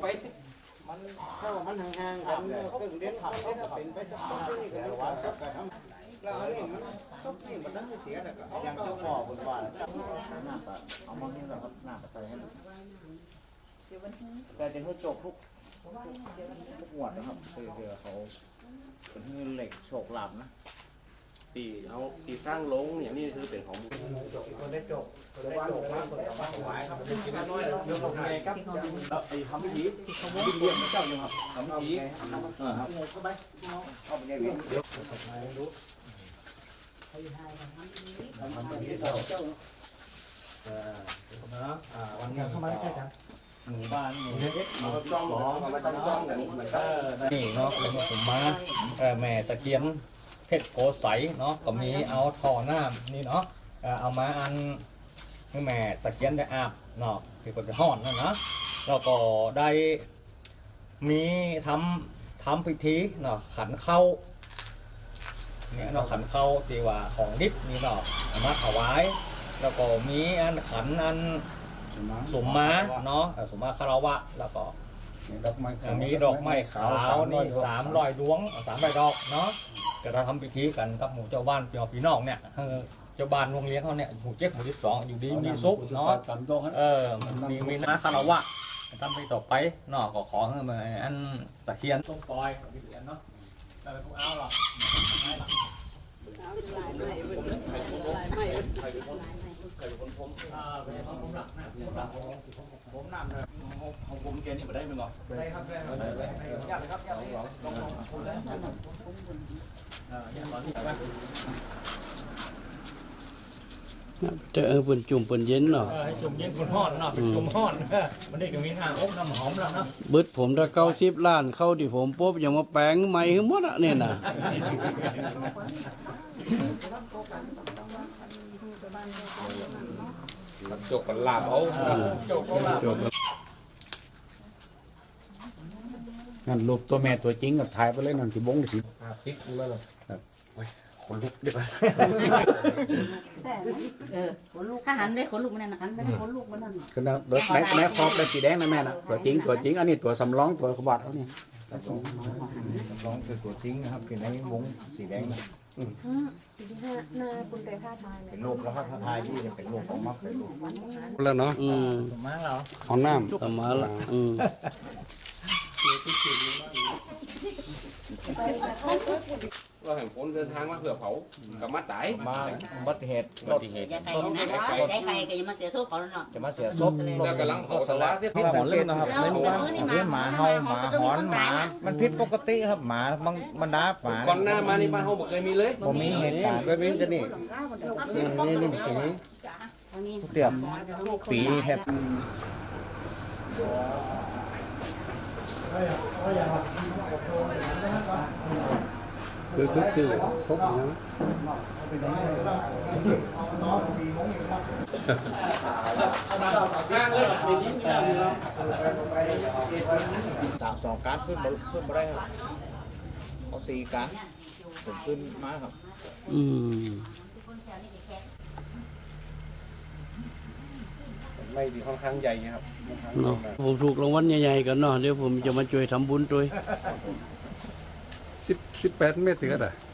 ไปมันถ้ามันห่างๆกันตึงเด่นขับเขาก็เป็นไปสักคนที่ก็ว่าสักกันทั้งแล้วอันนี้มันสักนี่มันนั่นเสียแล้วก็ย่างเจ้าพ่อคนว่าหน้าปะเอามานี่แหละครับหน้าปะใส่ให้แต่เดี๋ยวเขาจบทุกทุกหวดนะครับคือเดี๋ยวเขาเป็นเหล็กโฉกหลับนะ ตีเอาตีสร้างลงเนี่ยนี่คือเป็นของคนได้จบคนได้จบมากคนได้มาถวายครับกินน้อยเดี๋ยวเราไงครับแล้วไอ้ทำพิธีที่เขาเรียนเจ้าอยู่ครับทำพิธีอ่าครับเอาไปเรียนเดี๋ยววันนี้เข้ามาได้กันหมู่บ้านหมู่เล็กเราจ้องเราต้องจ้องกันนก็นี่เนาะผมมาเอ่อแม่ตะเคียน เพชรโกใสเนาะก็มีเอาท่อน้ำนี่เนาะเอ่อเอามาอันให้แม่ตะเคียนได้อาบเนาะที่เป็นห่อนนั่นนะแล้วก็ได้มีทำทำพิธีเนาะขันเข้าเนี่ยเนาะขันเข้าที่ว่าของดิบนี่เนาะเอามาถวายแล้วก็มีอันขันอันสมมาเนาะเอ่อสมมาคารวะแล้วก็ดอกไม้อันนี้ดอกไม้ขาวนี่สามร้อยดวงสามร้อยดอกเนาะ จะเราทำพิธีกันกับหมู่เจ้าบ้านพี่น้องพี่น้องเนี่ยเออเจ้าบ้านวงเลี้ยงเขาเนี่ยหมู่เจ็ดหมู่ที่สองอยู่ดีมีสุขเนาะเออมันมีมีนาคารวะทำไปต่อไปเนาะก็ขอให้มาอันตะเคียนต้มปล่อยของพี่เหรียญเนาะแล้วพวกเอาหรอกไม่หรอกอ่าเป็นของผมหลักนะผมหลักของผมผมนำเลยของผมแกนี่มาได้ไหมบ่ได้ครับได้ครับยากเลยครับยากเลยลอง ลองคุณแล้วอ่าเนี่ยตอนนี้ไปจะเออเปิ่นจุ่มเปิ่นเย็นเนาะเออให้จุ่มเย็นคนห้อนเนาะเป็นจุ่มห้อนเออมันได้ก็มีทางอบน้ำหอมแล้วเนาะเบิดผมถ้าเก้าสิบล้านเข้าที่ผมปุ๊บอย่ามาแปลงใหม่ให้หมดอะเนี่ยนะจกกันลาบเอาจบก็ลาจบ นั่นรูปตัวแม่ตัวจริงกับถ่ายไปเลยนั่นที่บงสิติ๊กแล้วเหรอคนลุกดีกว่าเออขนลูกถ้าหันได้ขนลูกมันนั่นนะหันไม่ได้ขนลูกมันนั่นน่ะก็นะรถไหนไหนครอบได้สีแดงนะแม่นะตัวจริงตัวจริงอันนี้ตัวสำรองตัวขบัตเขานี่ร้องคือตัวจริงนะครับคือในวงสีแดงนาคุณแต่ท่าทางเนี่ยเป็นรูปแล้วครับทายที่จะเป็นรูปของมักเป็นรูปแล้วเนาะอืมสมมาเราของน้ต่อมาละอืม เราแห่งคนเดินทางมาเผื่อเผากับมาตายมาอุบัติเหตุรถอย่าไกลนะได้ไกลก็อย่ามาเสียโซ่เขาแล้วเนาะจะมาเสียศพแล้วกำลังเผาสลาเสร็จพิษสังเกตนะครับแล้วเดี๋ยวนี้เรื่องหมาเห่าหมาหอนหมา มันผิดปกติครับหมาบางบรรดาหมาก่อนหน้ามานี่บ้านเขาบอกเคยมีเลยผมมีเหตุการณ์ก็มีจะนี่นี่นี่นี่สีนี้ทางนี้เตียบปีแทบ คือทุกที่ครบนะจากสองการขึ้นมาขึ้นมาได้ครับเอาสี่การผมขึ้นมาครับ อืม ไม่ดีค่อนข้างใหญ่ครับเนาะผมถูกรางวัลใหญ่ๆกันเนาะเดี๋ยวผมจะมาช่วยทำบุญด้วย สิบสิบแปดเมตรถึงก็ได้อ